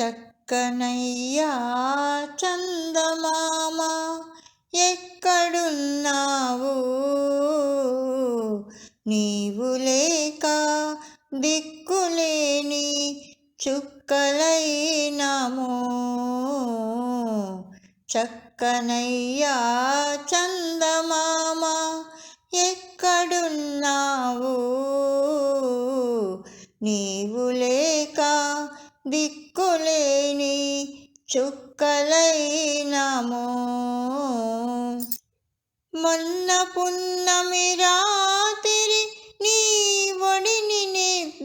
చక్కనయ్యా చందమామ ఎక్కడున్నావు? నీవు లేక దిక్కులేని చుక్కలైనాము. చక్కనయ్యా చందమామ ఎక్కడున్నావు? నీవు లేక దిక్కులేని చుక్కలైనాము. మొన్న పున్నమి రాత్రి నీ ఒడిని నిద్దురపోతిమి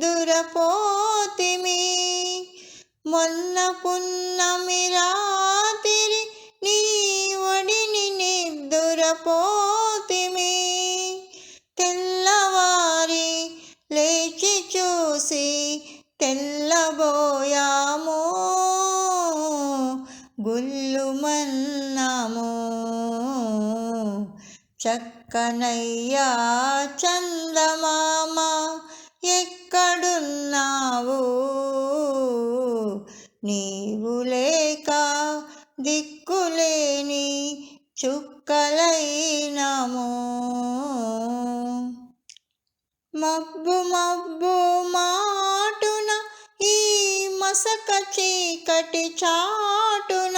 మొన్న పున్నమి రాత్రి నీ ఒడిని నిద్దురపోతిమి తెల్లవారి లేచి చూసి తెల్లబోయాము గుల్లుమన్నాము. చక్కనయ్యా చందమామ ఎక్కడున్నావు? నీవు లేక దిక్కులేని చుక్కలైనాము. మబ్బు మబ్బు చీకటి చాటున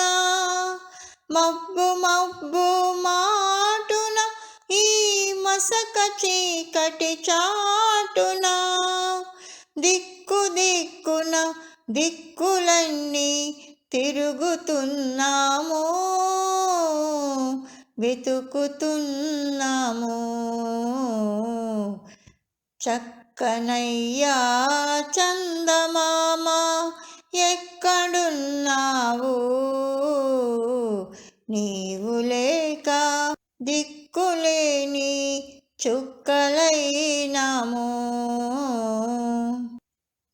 మబ్బు మబ్బు మాటున ఈ మసక చీకటి చాటున. దిక్కు దిక్కున దిక్కులన్నీ తిరుగుతున్నాము వెతుకుతున్నాము. చక్కనయ్యా చందమామ ఎక్కడున్నావు? నీవు లేక దిక్కులేని చుక్కలైనాము.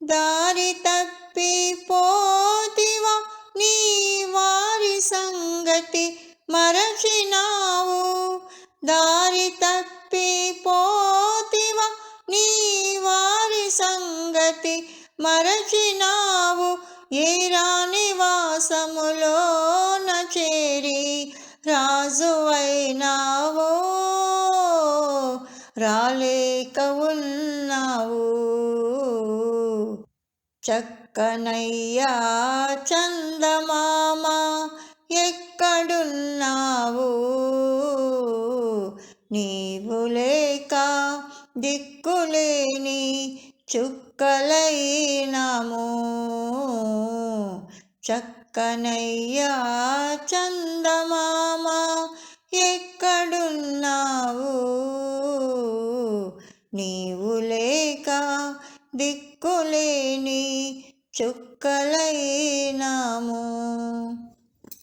దారి తప్పిపోతివా నీ వారి సంగతి మరచినావు. దారి తప్పిపోతివా నీ వారి సంగతి మరచినావు. ఏరా నివాసములోన చేరి రాజువైనావో? రాలేక ఉన్నావు. చక్కనయ్యా చందమామ ఎక్కడున్నావు? నీవు లేక దిక్కులేని చుక్కలైనాము. చక్కనయ్యా చందమామ ఎక్కడున్నావు? నీవు లేక దిక్కులేని చుక్కలైనాము.